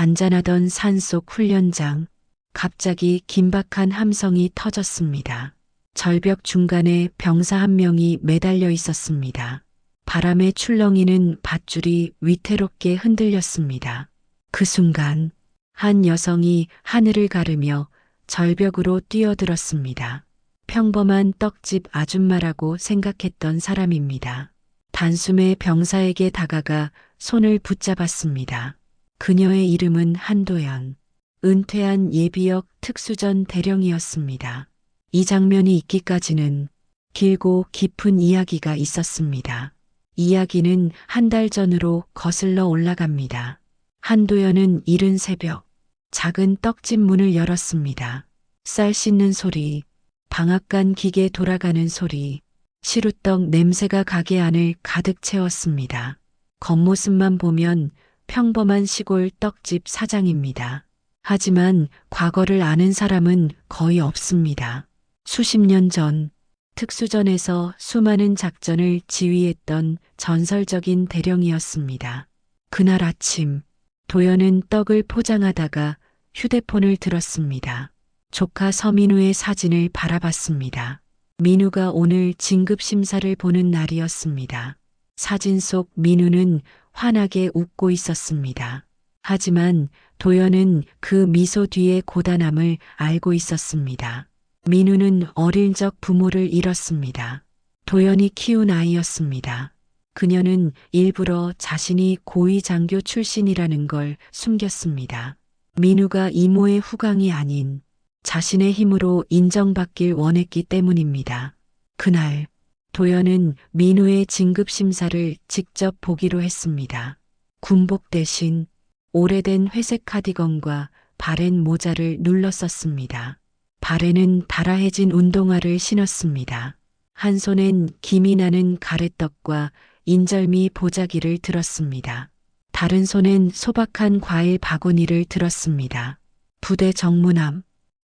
잔잔하던 산속 훈련장. 갑자기 긴박한 함성이 터졌습니다. 절벽 중간에 병사 한 명이 매달려 있었습니다. 바람에 출렁이는 밧줄이 위태롭게 흔들렸습니다. 그 순간 한 여성이 하늘을 가르며 절벽으로 뛰어들었습니다. 평범한 떡집 아줌마라고 생각했던 사람입니다. 단숨에 병사에게 다가가 손을 붙잡았습니다. 그녀의 이름은 한도연, 은퇴한 예비역 특수전 대령이었습니다. 이 장면이 있기까지는 길고 깊은 이야기가 있었습니다. 이야기는 한 달 전으로 거슬러 올라갑니다. 한도연은 이른 새벽 작은 떡집 문을 열었습니다. 쌀 씻는 소리, 방앗간 기계 돌아가는 소리, 시루떡 냄새가 가게 안을 가득 채웠습니다. 겉모습만 보면 평범한 시골 떡집 사장입니다. 하지만 과거를 아는 사람은 거의 없습니다. 수십 년 전 특수전에서 수많은 작전을 지휘했던 전설적인 대령이었습니다. 그날 아침 도연은 떡을 포장하다가 휴대폰을 들었습니다. 조카 서민우의 사진을 바라봤습니다. 민우가 오늘 진급 심사를 보는 날이었습니다. 사진 속 민우는 환하게 웃고 있었습니다. 하지만 도연은 그 미소 뒤의 고단함을 알고 있었습니다. 민우는 어릴 적 부모를 잃었습니다. 도연이 키운 아이였습니다. 그녀는 일부러 자신이 고위 장교 출신이라는 걸 숨겼습니다. 민우가 이모의 후광이 아닌 자신의 힘으로 인정받길 원했기 때문입니다. 그날 도연은 민우의 진급 심사를 직접 보기로 했습니다. 군복 대신 오래된 회색 카디건과 바렌 모자를 눌렀었습니다. 발에는 달아해진 운동화를 신었습니다. 한 손엔 김이 나는 가래떡과 인절미 보자기를 들었습니다. 다른 손엔 소박한 과일 바구니를 들었습니다. 부대 정문함,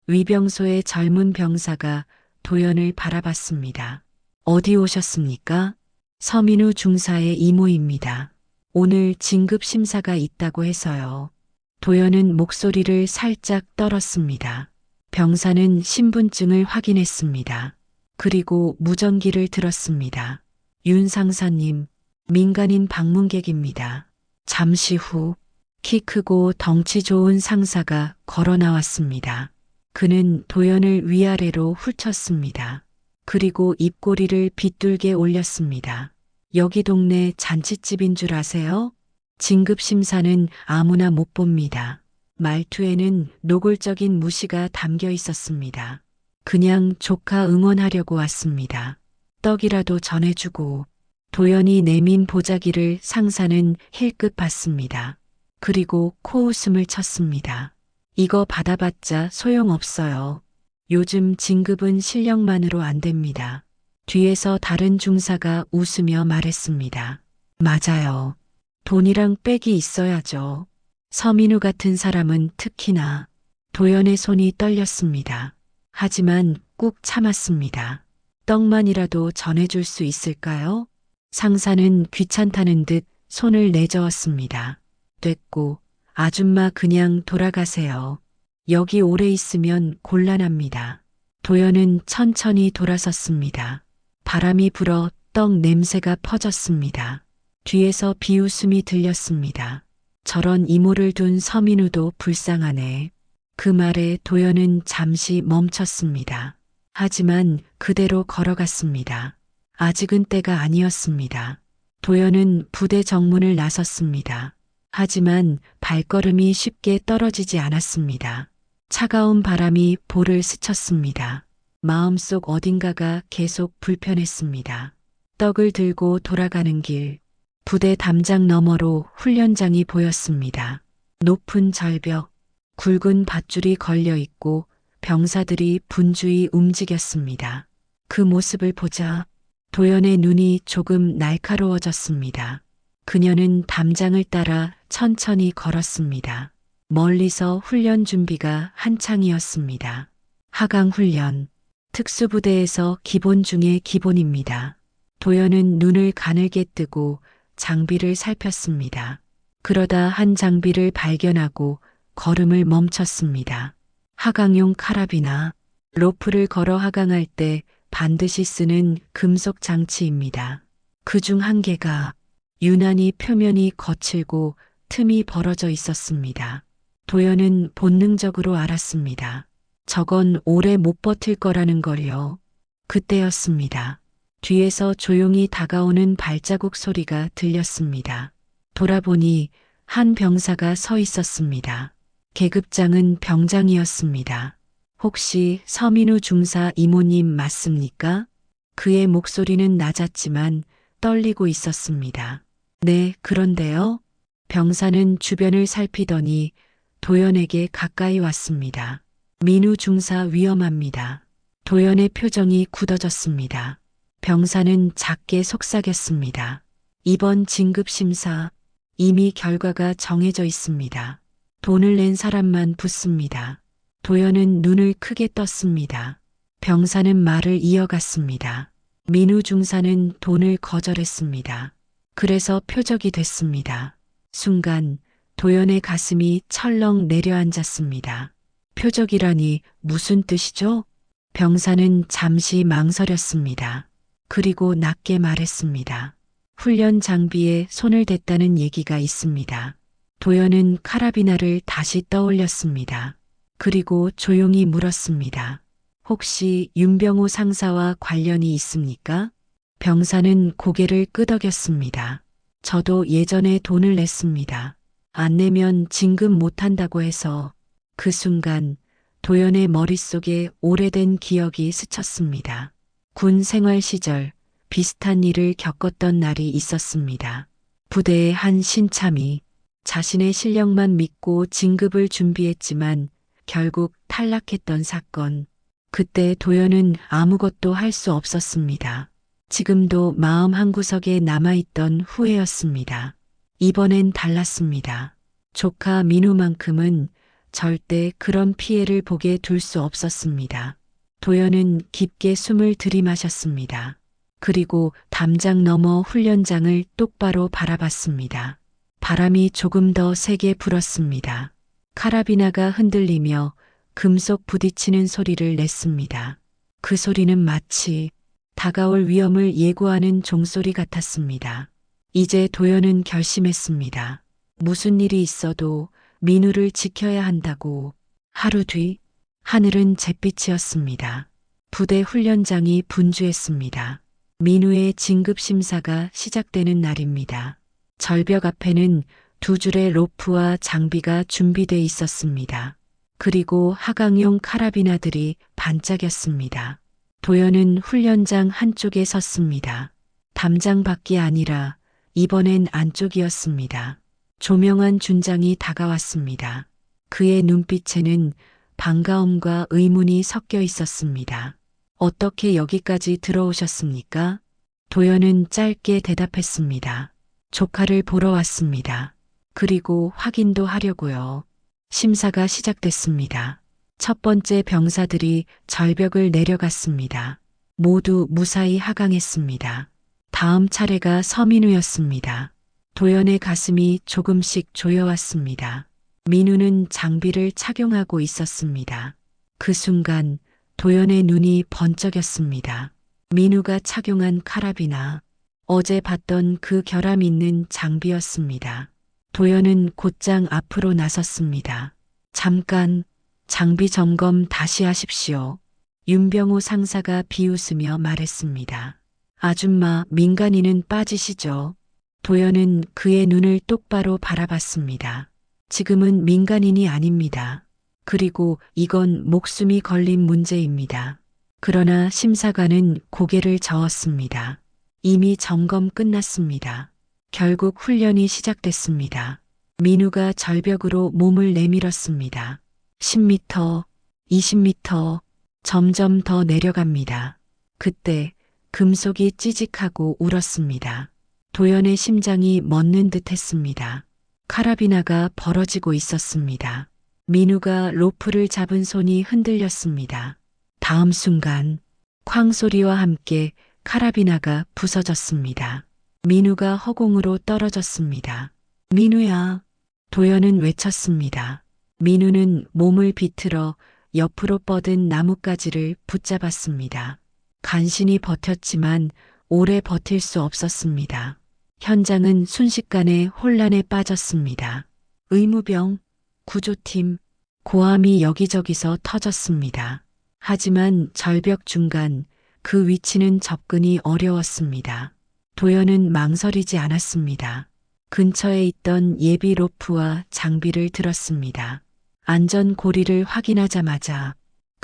위병소의 젊은 병사가 도연을 바라봤습니다. 어디 오셨습니까? 서민우 중사의 이모입니다. 오늘 진급 심사가 있다고 해서요. 도연은 목소리를 살짝 떨었습니다. 병사는 신분증을 확인했습니다. 그리고 무전기를 들었습니다. 윤 상사님, 민간인 방문객입니다. 잠시 후, 키 크고 덩치 좋은 상사가 걸어 나왔습니다. 그는 도연을 위아래로 훑쳤습니다. 그리고 입꼬리를 빗둘게 올렸습니다. 여기 동네 잔치집인 줄 아세요? 진급 심사는 아무나 못 봅니다. 말투에는 노골적인 무시가 담겨 있었습니다. 그냥 조카 응원하려고 왔습니다. 떡이라도 전해주고 도연이 내민 보자기를 상사는 힐끗 봤습니다. 그리고 코웃음을 쳤습니다. 이거 받아봤자 소용없어요. 요즘 진급은 실력만으로 안 됩니다. 뒤에서 다른 중사가 웃으며 말했습니다. 맞아요. 돈이랑 빽이 있어야죠. 서민우 같은 사람은 특히나 도연의 손이 떨렸습니다. 하지만 꾹 참았습니다. 떡만이라도 전해줄 수 있을까요? 상사는 귀찮다는 듯 손을 내저었습니다. 됐고, 아줌마 그냥 돌아가세요. 여기 오래 있으면 곤란합니다. 도연은 천천히 돌아섰습니다. 바람이 불어 떡 냄새가 퍼졌습니다. 뒤에서 비웃음이 들렸습니다. 저런 이모를 둔 서민우도 불쌍하네. 그 말에 도연은 잠시 멈췄습니다. 하지만 그대로 걸어갔습니다. 아직은 때가 아니었습니다. 도연은 부대 정문을 나섰습니다. 하지만 발걸음이 쉽게 떨어지지 않았습니다. 차가운 바람이 볼을 스쳤습니다. 마음속 어딘가가 계속 불편했습니다. 떡을 들고 돌아가는 길, 부대 담장 너머로 훈련장이 보였습니다. 높은 절벽, 굵은 밧줄이 걸려 있고 병사들이 분주히 움직였습니다. 그 모습을 보자 도연의 눈이 조금 날카로워졌습니다. 그녀는 담장을 따라 천천히 걸었습니다. 멀리서 훈련 준비가 한창이었습니다. 하강 훈련, 특수부대에서 기본 중의 기본입니다. 도연은 눈을 가늘게 뜨고 장비를 살폈습니다. 그러다 한 장비를 발견하고 걸음을 멈췄습니다. 하강용 카라비나 로프를 걸어 하강할 때 반드시 쓰는 금속 장치입니다. 그 중 한 개가 유난히 표면이 거칠고 틈이 벌어져 있었습니다. 도연은 본능적으로 알았습니다. 저건 오래 못 버틸 거라는 걸요. 그때였습니다. 뒤에서 조용히 다가오는 발자국 소리가 들렸습니다. 돌아보니 한 병사가 서 있었습니다. 계급장은 병장이었습니다. 혹시 서민우 중사 이모님 맞습니까? 그의 목소리는 낮았지만 떨리고 있었습니다. 네, 그런데요. 병사는 주변을 살피더니 도연에게 가까이 왔습니다. 민우 중사 위험합니다. 도연의 표정이 굳어졌습니다. 병사는 작게 속삭였습니다. 이번 진급심사 이미 결과가 정해져 있습니다. 돈을 낸 사람만 붙습니다. 도연은 눈을 크게 떴습니다. 병사는 말을 이어갔습니다. 민우 중사는 돈을 거절했습니다. 그래서 표적이 됐습니다. 순간 도연의 가슴이 철렁 내려앉았습니다. 표적이라니 무슨 뜻이죠? 병사는 잠시 망설였습니다. 그리고 낮게 말했습니다. 훈련 장비에 손을 댔다는 얘기가 있습니다. 도연은 카라비나를 다시 떠올렸습니다. 그리고 조용히 물었습니다. 혹시 윤병호 상사와 관련이 있습니까? 병사는 고개를 끄덕였습니다. 저도 예전에 돈을 냈습니다. 안 내면 진급 못한다고 해서 그 순간 도연의 머릿속에 오래된 기억이 스쳤습니다. 군 생활 시절 비슷한 일을 겪었던 날이 있었습니다. 부대의 한 신참이 자신의 실력만 믿고 진급을 준비했지만 결국 탈락했던 사건. 그때 도연은 아무것도 할 수 없었습니다. 지금도 마음 한구석에 남아있던 후회였습니다. 이번엔 달랐습니다. 조카 민우만큼은 절대 그런 피해를 보게 둘 수 없었습니다. 도연은 깊게 숨을 들이마셨습니다. 그리고 담장 너머 훈련장을 똑바로 바라봤습니다. 바람이 조금 더 세게 불었습니다. 카라비나가 흔들리며 금속 부딪히는 소리를 냈습니다. 그 소리는 마치 다가올 위험을 예고하는 종소리 같았습니다. 이제 도연은 결심했습니다. 무슨 일이 있어도 민우를 지켜야 한다고. 하루 뒤 하늘은 잿빛이었습니다. 부대 훈련장이 분주했습니다. 민우의 진급 심사가 시작되는 날입니다. 절벽 앞에는 두 줄의 로프와 장비가 준비돼 있었습니다. 그리고 하강용 카라비나들이 반짝였습니다. 도연은 훈련장 한쪽에 섰습니다. 담장 밖이 아니라 이번엔 안쪽이었습니다. 조명한 준장이 다가왔습니다. 그의 눈빛에는 반가움과 의문이 섞여 있었습니다. 어떻게 여기까지 들어오셨습니까? 도연은 짧게 대답했습니다. 조카를 보러 왔습니다. 그리고 확인도 하려고요. 심사가 시작됐습니다. 첫 번째 병사들이 절벽을 내려갔습니다. 모두 무사히 하강했습니다. 다음 차례가 서민우였습니다. 도연의 가슴이 조금씩 조여왔습니다. 민우는 장비를 착용하고 있었습니다. 그 순간 도연의 눈이 번쩍였습니다. 민우가 착용한 카라비나 어제 봤던 그 결함 있는 장비였습니다. 도연은 곧장 앞으로 나섰습니다. 잠깐 장비 점검 다시 하십시오. 윤병호 상사가 비웃으며 말했습니다. 아줌마 민간인은 빠지시죠. 도연은 그의 눈을 똑바로 바라봤습니다. 지금은 민간인이 아닙니다. 그리고 이건 목숨이 걸린 문제입니다. 그러나 심사관은 고개를 저었습니다. 이미 점검 끝났습니다. 결국 훈련이 시작됐습니다. 민우가 절벽으로 몸을 내밀었습니다. 10m, 20m, 점점 더 내려갑니다. 그때 금속이 찌직하고 울었습니다. 도연의 심장이 멎는 듯 했습니다. 카라비나가 벌어지고 있었습니다. 민우가 로프를 잡은 손이 흔들렸습니다. 다음 순간 쾅 소리와 함께 카라비나가 부서졌습니다. 민우가 허공으로 떨어졌습니다. 민우야. 도연은 외쳤습니다. 민우는 몸을 비틀어 옆으로 뻗은 나뭇가지를 붙잡았습니다. 간신히 버텼지만 오래 버틸 수 없었습니다. 현장은 순식간에 혼란에 빠졌습니다. 의무병, 구조팀, 고함이 여기저기서 터졌습니다. 하지만 절벽 중간 그 위치는 접근이 어려웠습니다. 도연은 망설이지 않았습니다. 근처에 있던 예비 로프와 장비를 들었습니다. 안전 고리를 확인하자마자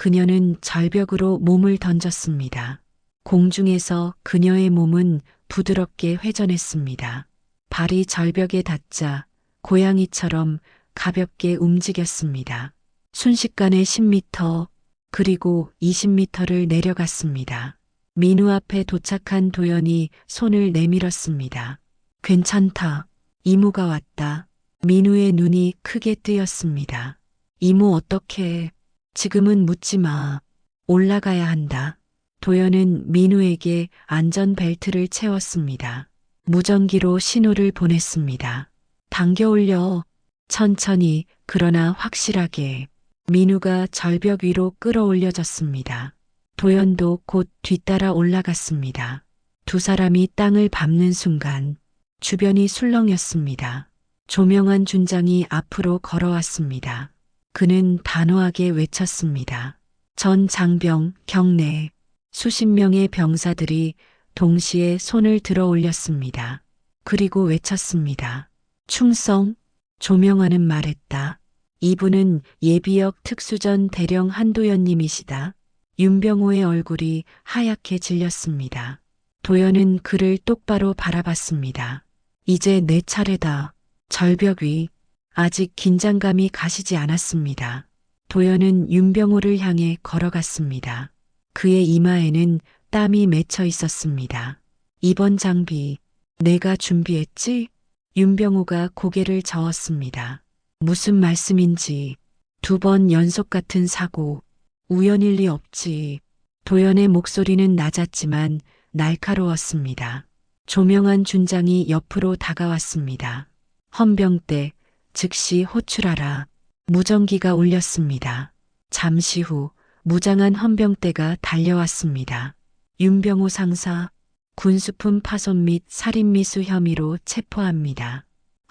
그녀는 절벽으로 몸을 던졌습니다. 공중에서 그녀의 몸은 부드럽게 회전했습니다. 발이 절벽에 닿자 고양이처럼 가볍게 움직였습니다. 순식간에 10m 그리고 20m를 내려갔습니다. 민우 앞에 도착한 도연이 손을 내밀었습니다. 괜찮다. 이모가 왔다. 민우의 눈이 크게 뜨였습니다. 이모 어떻게? 지금은 묻지 마. 올라가야 한다. 도연은 민우에게 안전벨트를 채웠습니다. 무전기로 신호를 보냈습니다. 당겨 올려. 천천히, 그러나 확실하게. 민우가 절벽 위로 끌어올려졌습니다. 도연도 곧 뒤따라 올라갔습니다. 두 사람이 땅을 밟는 순간 주변이 술렁였습니다. 조명한 준장이 앞으로 걸어왔습니다. 그는 단호하게 외쳤습니다. 전 장병, 경례, 수십 명의 병사들이 동시에 손을 들어 올렸습니다. 그리고 외쳤습니다. 충성, 조명하는 말했다. 이분은 예비역 특수전 대령 한도연님이시다. 윤병호의 얼굴이 하얗게 질렸습니다. 도연은 그를 똑바로 바라봤습니다. 이제 내 차례다. 절벽 위. 아직 긴장감이 가시지 않았습니다. 도연은 윤병호를 향해 걸어갔습니다. 그의 이마에는 땀이 맺혀 있었습니다. 이번 장비, 내가 준비했지? 윤병호가 고개를 저었습니다. 무슨 말씀인지 두 번 연속 같은 사고, 우연일 리 없지. 도연의 목소리는 낮았지만 날카로웠습니다. 조명한 준장이 옆으로 다가왔습니다. 헌병대, 즉시 호출하라. 무전기가 울렸습니다. 잠시 후 무장한 헌병대가 달려왔습니다. 윤병호 상사, 군수품 파손 및 살인 미수 혐의로 체포합니다.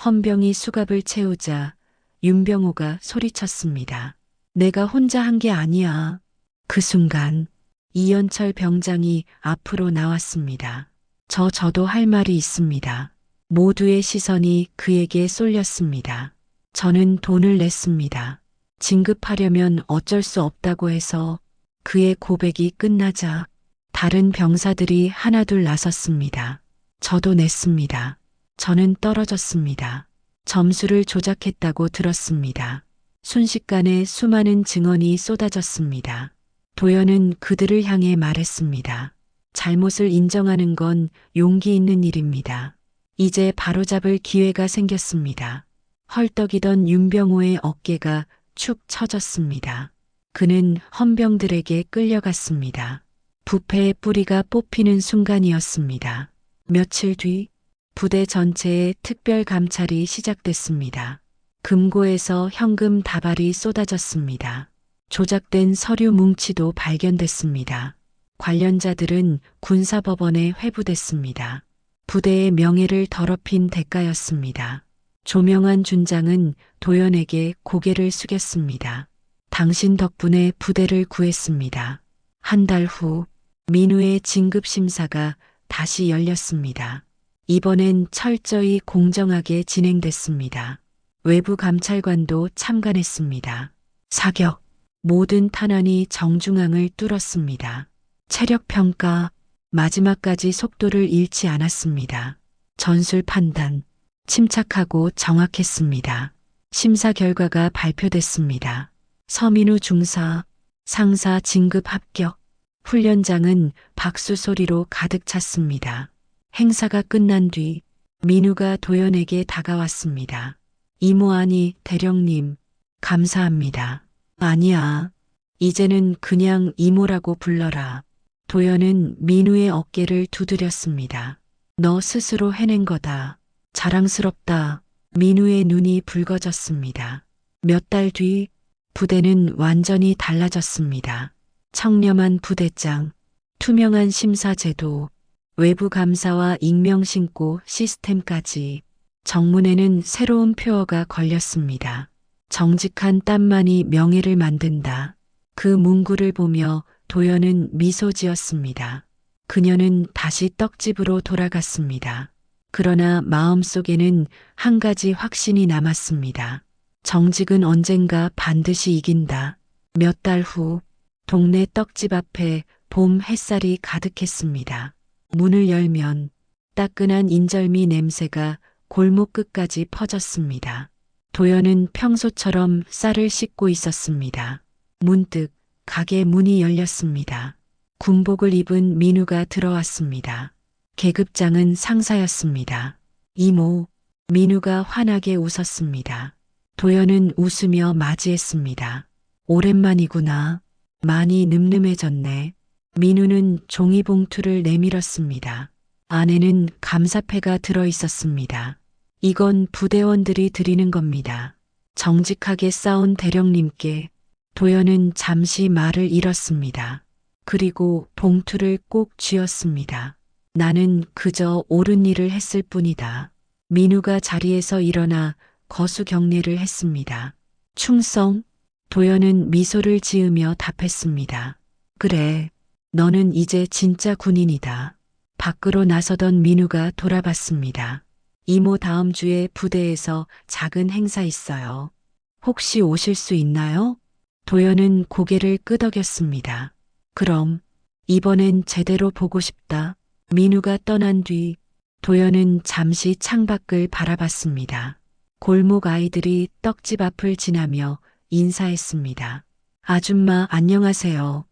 헌병이 수갑을 채우자 윤병호가 소리쳤습니다. 내가 혼자 한 게 아니야. 그 순간 이연철 병장이 앞으로 나왔습니다. 저 저도 할 말이 있습니다. 모두의 시선이 그에게 쏠렸습니다. 저는 돈을 냈습니다. 진급하려면 어쩔 수 없다고 해서 그의 고백이 끝나자 다른 병사들이 하나둘 나섰습니다. 저도 냈습니다. 저는 떨어졌습니다. 점수를 조작했다고 들었습니다. 순식간에 수많은 증언이 쏟아졌습니다. 도연은 그들을 향해 말했습니다. 잘못을 인정하는 건 용기 있는 일입니다. 이제 바로잡을 기회가 생겼습니다. 헐떡이던 윤병호의 어깨가 축 처졌습니다. 그는 헌병들에게 끌려갔습니다. 부패의 뿌리가 뽑히는 순간이었습니다. 며칠 뒤 부대 전체에 특별 감찰이 시작됐습니다. 금고에서 현금 다발이 쏟아졌습니다. 조작된 서류 뭉치도 발견됐습니다. 관련자들은 군사법원에 회부됐습니다. 부대의 명예를 더럽힌 대가였습니다. 조명한 준장은 도연에게 고개를 숙였습니다. 당신 덕분에 부대를 구했습니다. 한 달 후 민우의 진급 심사가 다시 열렸습니다. 이번엔 철저히 공정하게 진행됐습니다. 외부 감찰관도 참관했습니다. 사격. 모든 탄환이 정중앙을 뚫었습니다. 체력 평가. 마지막까지 속도를 잃지 않았습니다. 전술 판단. 침착하고 정확했습니다. 심사 결과가 발표됐습니다. 서민우 중사, 상사 진급 합격. 훈련장은 박수 소리로 가득 찼습니다. 행사가 끝난 뒤 민우가 도연에게 다가왔습니다. 이모 아니 대령님, 감사합니다. 아니야. 이제는 그냥 이모라고 불러라. 도연은 민우의 어깨를 두드렸습니다. 너 스스로 해낸 거다. 자랑스럽다. 민우의 눈이 붉어졌습니다. 몇 달 뒤 부대는 완전히 달라졌습니다. 청렴한 부대장, 투명한 심사제도, 외부 감사와 익명 신고 시스템까지 정문에는 새로운 표어가 걸렸습니다. 정직한 땀만이 명예를 만든다. 그 문구를 보며 도연은 미소 지었습니다. 그녀는 다시 떡집으로 돌아갔습니다. 그러나 마음속에는 한 가지 확신이 남았습니다. 정직은 언젠가 반드시 이긴다. 몇 달 후, 동네 떡집 앞에 봄 햇살이 가득했습니다. 문을 열면 따끈한 인절미 냄새가 골목 끝까지 퍼졌습니다. 도연은 평소처럼 쌀을 씻고 있었습니다. 문득 가게 문이 열렸습니다. 군복을 입은 민우가 들어왔습니다. 계급장은 상사였습니다. 이모, 민우가 환하게 웃었습니다. 도연은 웃으며 맞이했습니다. 오랜만이구나. 많이 늠름해졌네. 민우는 종이봉투를 내밀었습니다. 안에는 감사패가 들어 있었습니다. 이건 부대원들이 드리는 겁니다. 정직하게 싸운 대령님께 도연은 잠시 말을 잃었습니다. 그리고 봉투를 꼭 쥐었습니다. 나는 그저 옳은 일을 했을 뿐이다. 민우가 자리에서 일어나 거수 경례를 했습니다. 충성? 도연은 미소를 지으며 답했습니다. 그래, 너는 이제 진짜 군인이다. 밖으로 나서던 민우가 돌아봤습니다. 이모 다음 주에 부대에서 작은 행사 있어요. 혹시 오실 수 있나요? 도연은 고개를 끄덕였습니다. 그럼 이번엔 제대로 보고 싶다. 민우가 떠난 뒤 도연은 잠시 창밖을 바라봤습니다. 골목 아이들이 떡집 앞을 지나며 인사했습니다. 아줌마 안녕하세요.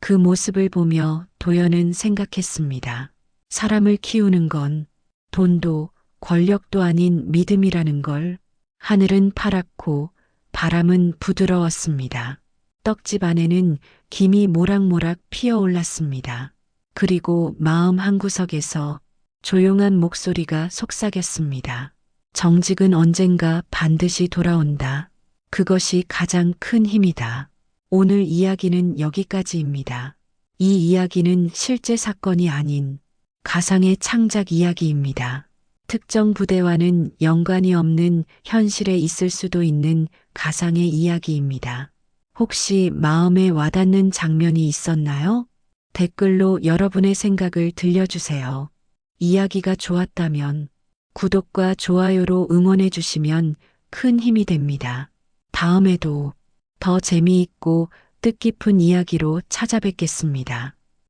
그 모습을 보며 도연은 생각했습니다. 사람을 키우는 건 돈도 권력도 아닌 믿음이라는 걸 하늘은 파랗고 바람은 부드러웠습니다. 떡집 안에는 김이 모락모락 피어올랐습니다. 그리고 마음 한구석에서 조용한 목소리가 속삭였습니다. 정직은 언젠가 반드시 돌아온다. 그것이 가장 큰 힘이다. 오늘 이야기는 여기까지입니다. 이 이야기는 실제 사건이 아닌 가상의 창작 이야기입니다. 특정 부대와는 연관이 없는 현실에 있을 수도 있는 가상의 이야기입니다. 혹시 마음에 와닿는 장면이 있었나요? 댓글로 여러분의 생각을 들려주세요. 이야기가 좋았다면 구독과 좋아요로 응원해 주시면 큰 힘이 됩니다. 다음에도 더 재미있고 뜻깊은 이야기로 찾아뵙겠습니다.